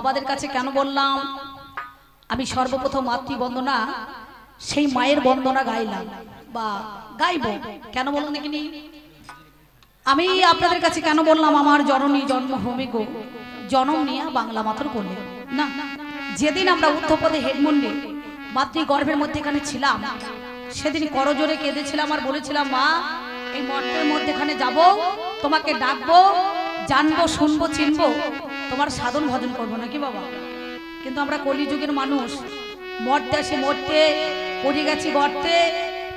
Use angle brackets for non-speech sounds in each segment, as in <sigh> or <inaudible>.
বাবাদের কাছে কেন বললাম? আমি সর্বপ্রথম মাতৃবন্দনা, সেই মায়ের বন্দনা গাইলাম। বা গাইব, কেন বলুন দেখিনি? আমি আপনাদের কাছে কেন বললাম, আমার জননী জন্মভূমি গো? জনম নিয়ে বাংলা মাতর করলে। না, যেদিন আমরা উত্তরপদে হেডমন্ডে মাতৃ গর্ভের মধ্যে এখানে ছিলাম, সেদিন করজোরে কেঁদেছিলাম আর বলেছিলাম, মা, এই মর্তের মধ্যে এখানে যাব, তোমাকে ডাকবো, জানব, শুনব, চিনবো তোমার সাধন ভজন করব নাকি বাবা? কিন্তু আমরা কলিযুগের মানুষ, মরতে আসি, মরতে, পড়ে গেছি গর্তে,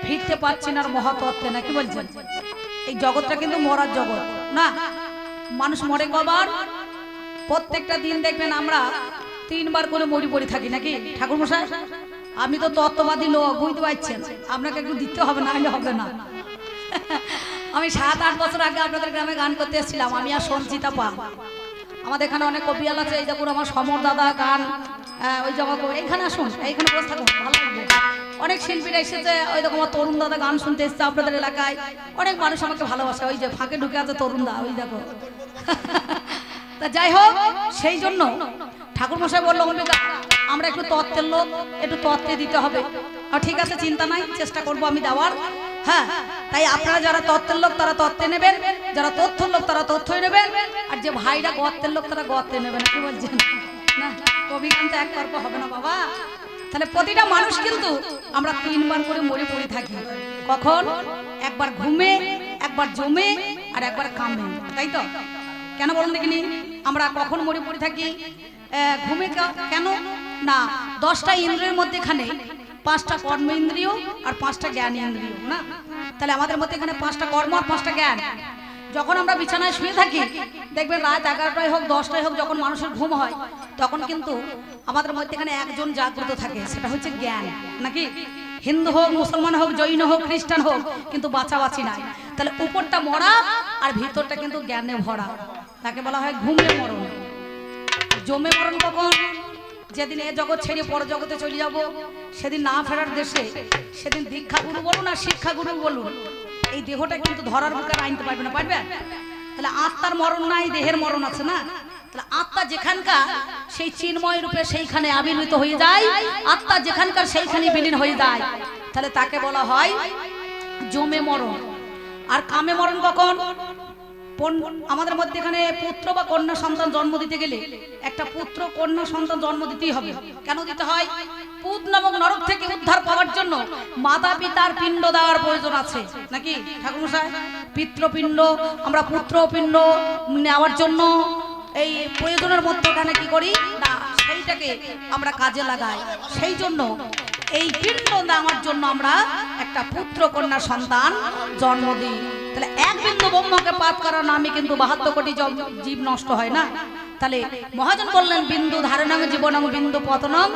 ফিরতে পারছি না আর মহাতত্ত্বে, নাকি বলছেন? এই জগৎটা কিন্তু মরার জগৎ, না? মানুষ মরে কবার? প্রত্যেকটা দিন দেখবেন আমরা তিনবার করে মরি পড়ে থাকি, নাকি? ঠাকুর মশাই আমি তো তত্ত্ববাদী লোক, বুঝতে পারছেন? আপনাকে একটু দিতে হবে, না হলে হবে না। আমি সাত আট বছর আগে আপনাদের গ্রামে গান করতে এসেছিলাম, আমি আর সঞ্চিতা পা আমাদের এখানে অনেক কবিয়াল আছে এই দেখুন আমার সমর দাদা গান আহ, ওই জমা এইখানে আসুন এইখানে বসে থাকুন ভালো লাগবে। অনেক শিল্পীরা এসেছে ওই দেখো আমার তরুণ দাদা গান শুনতে এসেছে আপনাদের এলাকায়। অনেক মানুষ আমাকে ভালোবাসে ওই যে ফাঁকে ঢুকে আছে তরুণ দা ওই দেখো। <laughs> তা যাই হোক সেই জন্য ঠাকুর মশাই বলল আমরা একটু তত্ত্বের লোক একটু তত্ত্বে দিতে হবে। আর ঠিক আছে চিন্তা নাই চেষ্টা করব আমি দেওয়ার। হ্যাঁ তাই আপনারা যারা তত্ত্বের লোক তারা তত্ত্বে নেবেন। যারা তথ্যের লোক, তারা তথ্যই নেবেন আর যে ভাইরা গর্তের লোক, তারা গর্তে নেবেন কি বলছেন? না কবি কিন্তু হবে না বাবা। তাহলে প্রতিটা মানুষ কিন্তু আমরা তিনবার করে মরে পড়ে থাকি। কখন? একবার ঘুমে, একবার জমে, আর একবার কামে। তাই তো? কেন বলুন দেখিনি? আমরা কখন মরে পড়ে থাকি? ঘুমে কেন? না, দশটা ইন্দ্রিয়ের মধ্যে এখানে পাঁচটা কর্ম ইন্দ্রিয় আর পাঁচটা জ্ঞান ইন্দ্রিয় না? তাহলে আমাদের মধ্যে এখানে পাঁচটা কর্ম আর পাঁচটা জ্ঞান। যখন আমরা বিছানায় শুয়ে থাকি, দেখবেন রাত এগারোটায় হোক, দশটায় হোক, যখন মানুষের ঘুম হয়, তখন কিন্তু আমাদের মধ্যে এখানে একজন জাগ্রত থাকে। সেটা হচ্ছে জ্ঞান। নাকি? হিন্দু হোক, মুসলমান হোক, জৈন হোক, খ্রিস্টান হোক, কিন্তু বাঁচাবাচি নাই। তাহলে উপরটা মরা আর ভিতরটা কিন্তু জ্ঞানে ভরা। তাকে বলা হয় ঘুমে মরণ। জমে মরণ কখন? যেদিন এ জগৎ ছেড়ে পর জগতে চলে যাব, সেদিন না ফেরার দেশে, সেদিন দীক্ষা গুরু বলুন আর শিক্ষা গুরু বলুন। এই দেহটা কিন্তু ধরার বুকে আনতে পারবে না, পারবে? তাহলে আত্মার মরণ নাই দেহের মরণ আছে না? তাহলে আত্মা যেখানকার, সেই চিন্ময় রূপে সেইখানে আবির্ভূত হয়ে যায়। আত্মা যেখানকার সেইখানে বিলীন হয়ে যায়। তাহলে তাকে বলা হয় জমে মরণ। আর কামে মরণ কখন? আমাদের মধ্যে এখানে পুত্র বা কন্যা সন্তান জন্ম দিতে গেলে একটা পুত্র, কন্যা সন্তান জন্ম দিতেই হবে। কেন দিতে হয়? পুত নামক নরক থেকে উদ্ধার পাওয়ার জন্য মাতা পিতার পিণ্ড দেওয়ার প্রয়োজন আছে। নাকি, ঠাকুরমশাই? পিতৃপিণ্ড, আমরা পুত্র পিণ্ড নেওয়ার জন্য এই প্রয়োজনের মধ্যে এখানে কি করি? না, সেইটাকে আমরা কাজে লাগাই। সেই জন্য এই পিণ্ড দেওয়ার জন্য আমরা একটা পুত্র, কন্যা সন্তান জন্ম দিই। তাহলে এক বিন্দু ব্রহ্মকে পাপ করার নামে কিন্তু বাহাত্তর কোটি জীব নষ্ট হয় না? তাহলে মহাজন বললেন, বিন্দু ধারণাং জীবনং, বিন্দু পতনং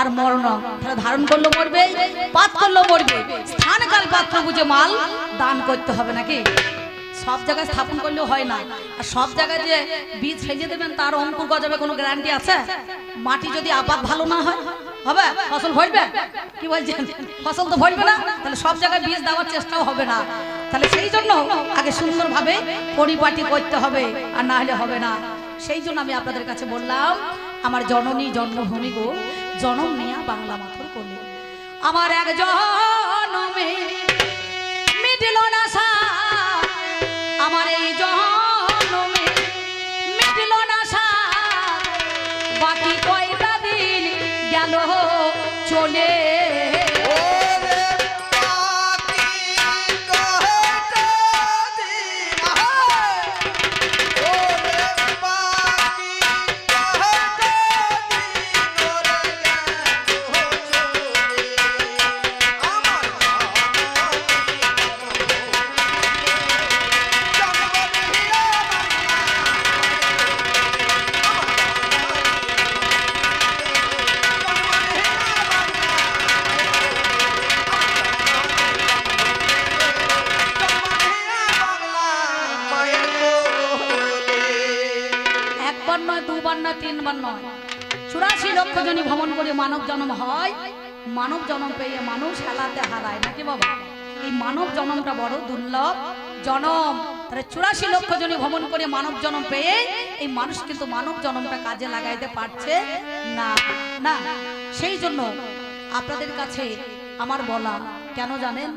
আর মরণং। তাহলে ধারণ করল মরবে, পাত করল মরবে। স্থানকাল পাত্র বুঝে মাল দান করতে হবে নাকি? সব জায়গায় স্থাপন করলেও হয় না। আর সব জায়গায় যে বীজ ফেলে দেবেন, তার অঙ্কুর গজাবে কোনো গ্যারান্টি আছে? মাটি যদি আবাদ ভালো না হয়, হবে? ফসল ভরবে? কি বলছেন? ফসল তো ভরবে না। তাহলে সব জায়গায় বীজ দেওয়ার চেষ্টাও হবে না। তাহলে সেই জন্য আগে সুন্দরভাবে পরিপাটি করতে হবে, আর না হলে হবে না। সেই জন্য আমি আপনাদের কাছে বললাম, আমার জননী জন্মভূমি গো, জনম নিয়া বাংলা মাথর করলে আমার এক জনমে মিটিল না আমার এই জনমে মিটিল না বাকি কয়টা দিন গেল, চলে মানব জনম পেয়ে মানুষ হেলাতে হারায়, নাকি বাবা? এই মানব জনমটা বড় দুর্লভ জনম। তাহলে চুরাশি লক্ষ জনই ভ্রমণ করে মানব জনম পেয়ে এই মানুষ কিন্তু মানব জনমটা কাজে লাগাইতে পারছে না। না, সেই জন্য আপনাদের কাছে আমার বলা, কেন জানেন?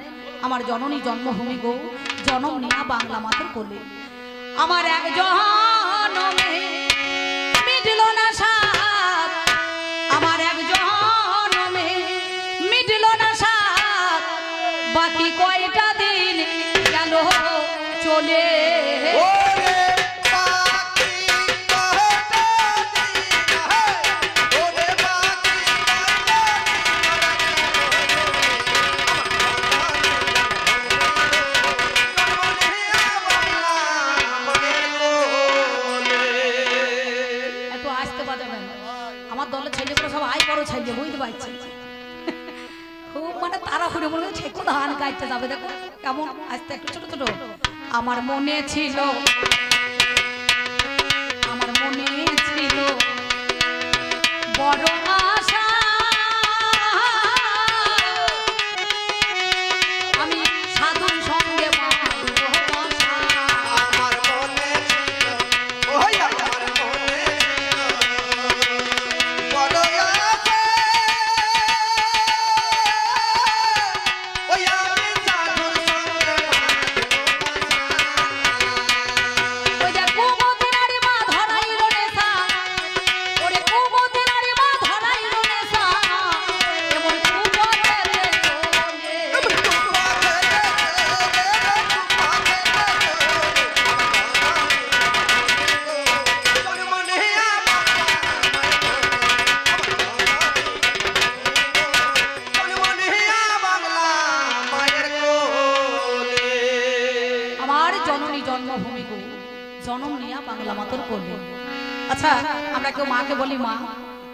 আমার জননী জন্মভূমি গো, জনম নিয়া বাংলা মাতর কোলে। আমার এক জনমে মনে ছিল।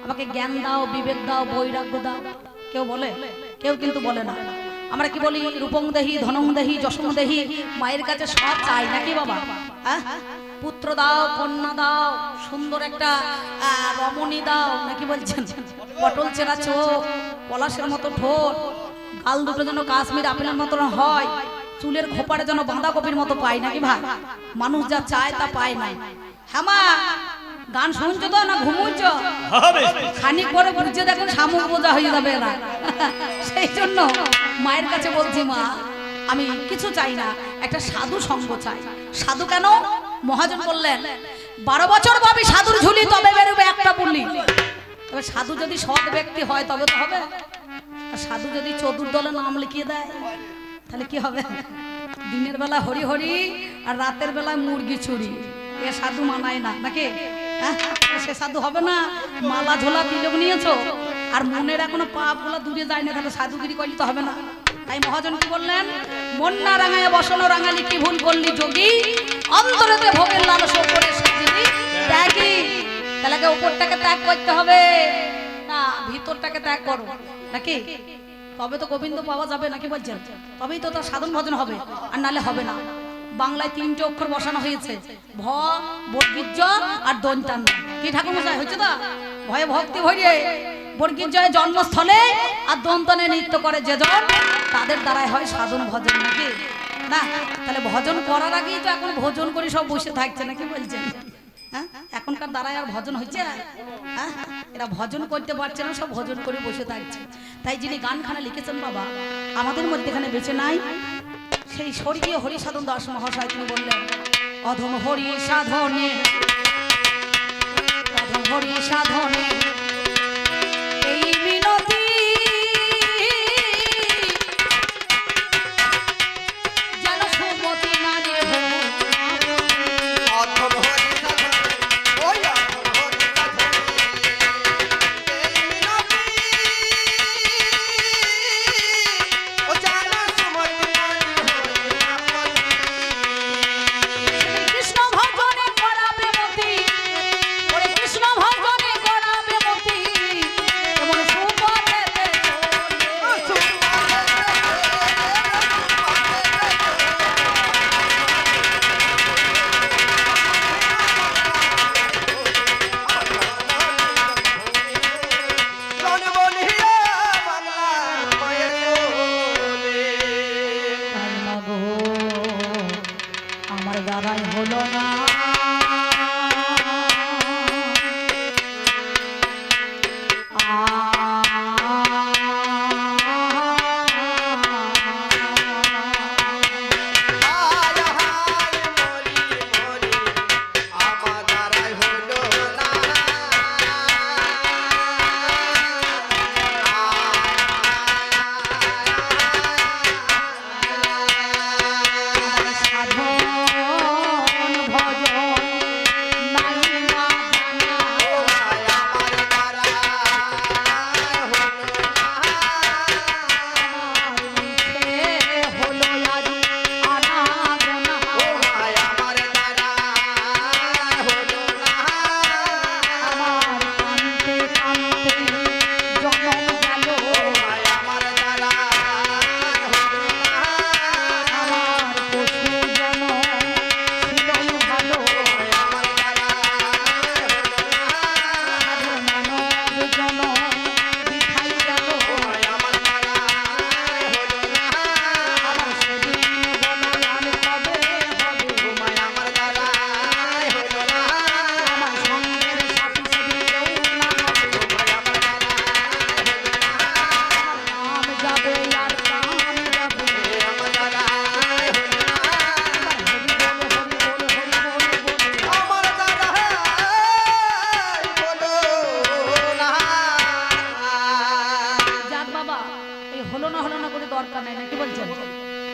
আমাকে জ্ঞান দাও, বিবেক দাও, বৈরাগ্য দাও। কেউ বলে? কেউ কিন্তু বলে না। আমরা কি বলি? রূপং দেহি, ধনং দেহি যশং দেহি। মায়ের কাছে সব চাই নাকি বাবা? হ্যাঁ? পুত্র দাও, কন্যা দাও, সুন্দর একটা রমণী দাও, নাকি বলছেন? পটল চেরা চোখ, পলাশের মতো ঠোঁট, গাল দুটো যেন কাশ্মীর আপেলের মতন হয়, চুলের খোপারে যেন বাঁধাকপির মতো পায় নাকি ভাই? মানুষ যা চায় তা পায় নাই। হ্যাঁ গান শুনছো তো না ঘুমুচ্ছ? খানিক পরে বুঝে দেখুন শামুক বোঝা হয়ে যাবে না সেই জন্য মায়ের কাছে বলছি মা আমি কিছু চাই না একটা সাধু সঙ্গ চাই। সাধু কেন? মহাজন বললেন বারো বছর পাবি সাধুর ঝুলি তবে বেরোবে একটা পুলি। তবে সাধু যদি সৎ ব্যক্তি হয় তবে তো হবে। আর সাধু যদি চতুর দলে নাম লিখিয়ে দেয় তাহলে কি হবে? দিনের বেলা হরি হরি আর রাতের বেলায় মুরগি চুরি। এ সাধু মানায় না নাকি? সে সাধু হবে না। মালা ঝোলা তিলক নিয়েছো। আর মনের এখনও পাপগুলা দূরে যায় না, তাহলে সাধুগিরি করলে তো হবে না। তাই মহাজন কি বললেন? মন্না রাঙায়, বসনো রাঙালি, কি ভুল করলি যোগী? অন্তরেতে ভোগের লালস ত্যাগী। তাহলে উপরটাকে ত্যাগ করতে হবে। না, ভিতরটাকে ত্যাগ করো। নাকি? তবে তো গোবিন্দ পাওয়া যাবে, নাকি বলছেন? তবেই তো তার সাধন ভজন হবে, আর নালে হবে না। বাংলায় তিনটে অক্ষর বসানো হয়েছে। ভ আর দন্তান কি ঠাকুর মশাই হচ্ছে তো? ভয়ে ভক্তি ভরিয়ে বর্গীর্জয় জন্মস্থলে আর দন্তনে নৃত্য করে যেজন তাদের দ্বারাই হয় সাধন ভজন নাকি? না, তাহলে ভজন করার আগেই তো এখন ভোজন করে সব বসে থাকছে নাকি বলছেন? হ্যাঁ? এখনকার দ্বারাই আর ভজন হচ্ছে? হ্যাঁ? এরা ভজন করতে পারছে না, সব ভজন করে বসে থাকছে। তাই যিনি গানখানা লিখেছেন বাবা, আমাদের মধ্যে এখানে বেঁচে নাই সেই স্বর্গীয় হরি সাধন দাস মহাশয় তিনি বললেন অধম হরি সাধনে অধম হরি সাধনে। আর যারাই হলো না।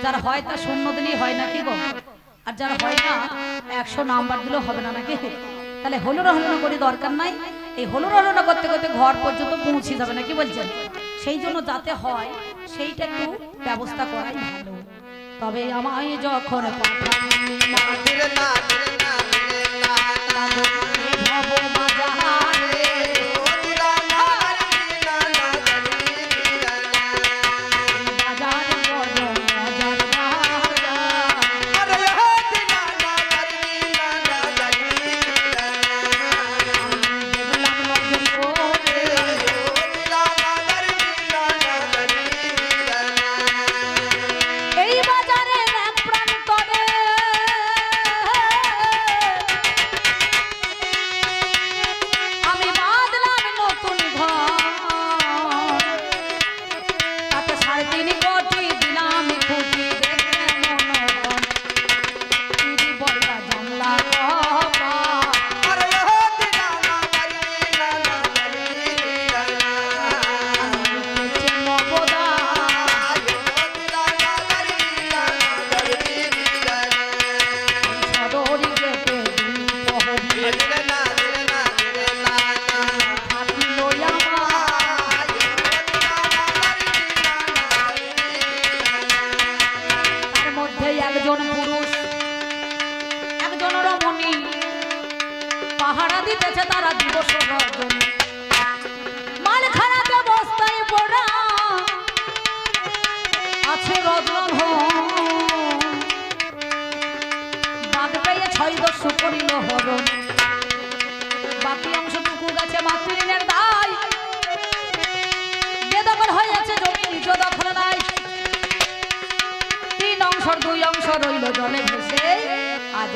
যার হয় তা শূন্য দিলেই হয় না কি গো? আর যার হয় না একশো নাম্বার দিলেও হবে না নাকি? তাহলে হলুর হলুন করি দরকার নাই। এই হলুর হলুন করতে করতে ঘর পর্যন্ত পৌঁছে যাবে নাকি বলছেন? সেই জন্য যাতে হয় সেইটা একটু ব্যবস্থা করাই ভালো। তবে আমায় যখন পাঠালি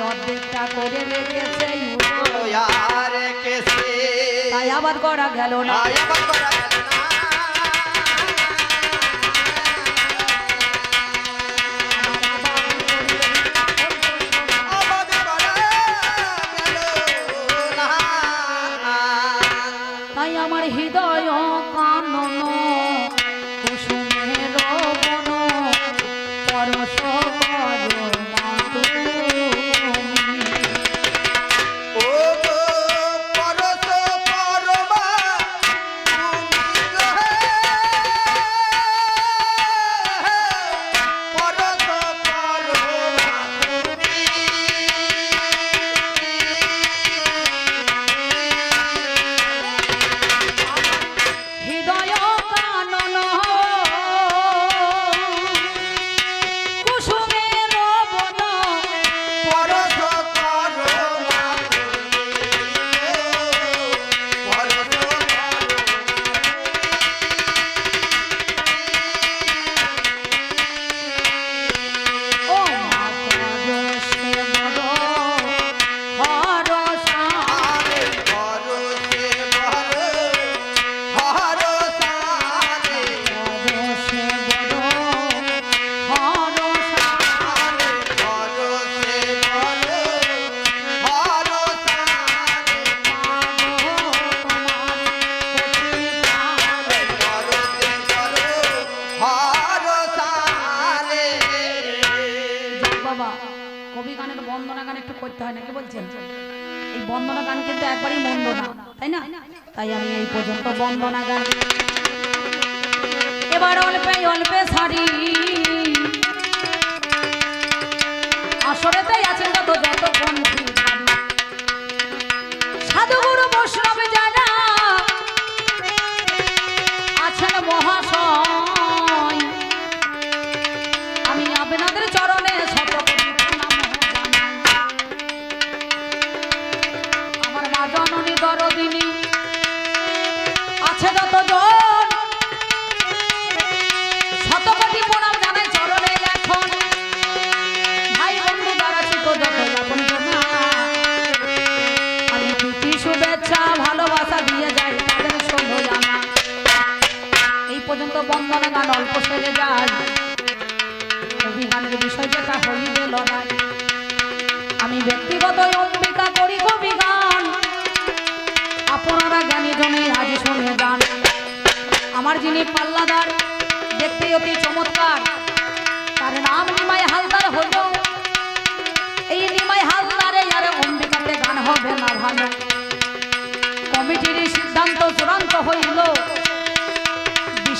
অর্ধেকটা করে রেখেছে আবার করা গেল না। তাই অল্পে সারি আসরেতেই আছেন কত যত বন্ধু। পর্যন্ত বন্দনা গান অল্প সেরে যায়। কবি গানের বিষয় যেটা হইবে লড়াই আমি ব্যক্তিগত অম্বিকা করি কবি গান। আপনারা জ্ঞানী জনে আজ শুনে যান। আমার যিনি পাল্লাদার দেখতে অতি চমৎকার, তার নাম নিমাই হালদার হলো। এই নিমাই হালদারে আরে অম্বিকাতে গান হবে না ভালো। কমিটির সিদ্ধান্ত চূড়ান্ত হইল।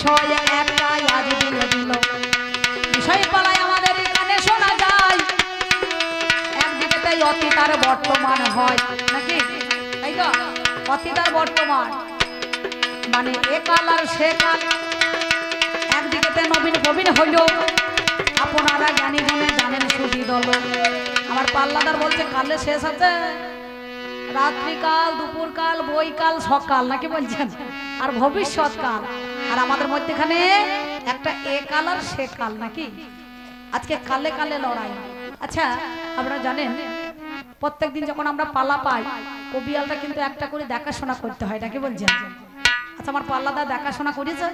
বিষয় একটাই আজ পালায় আমাদের এখানে শোনা যায়, একদিকে অতীত আর বর্তমান হয়। নাকি? তাই তো? অতীত বর্তমান। মানে এ কাল আর সেকাল একদিকে নবীন প্রবীণ হইল। আপনারা জ্ঞানী জানেন আমার পাল্লাদার বলছে, কালে শেষ আছে। রাত্রিকাল, দুপুরকাল, বইকাল, সকাল। নাকি বলছেন? আর ভবিষ্যৎকাল? আর আমাদের মধ্যেখানে একটা এ কাল আর সে কাল নাকি? আজকে কালে কালে লড়াই। আচ্ছা আপনারা জানেন, প্রত্যেকদিন যখন আমরা পালা পাই, কবিয়ালটা কিন্তু একটা করে দেখাশোনা করতে হয় নাকি বলছেন? আচ্ছা আমার পাল্লাদা দেখাশোনা করেছে?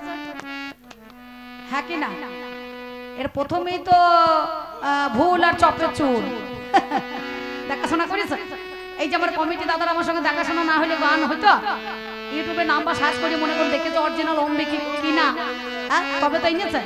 হ্যাঁ কি না? এর প্রথমেই তো ভুল আর চপের চুল। দেখাশোনা করেছে? এই যে আমার কমিটি দাদারা আমার সঙ্গে দেখাশোনা না হলে গান হইতো ইউটিউবে নাম্বার সার্চ করে মনে করুন, দেখেছে অরিজিনাল হোম কি কিনা? হ্যাঁ? তবে তাই এনেছে।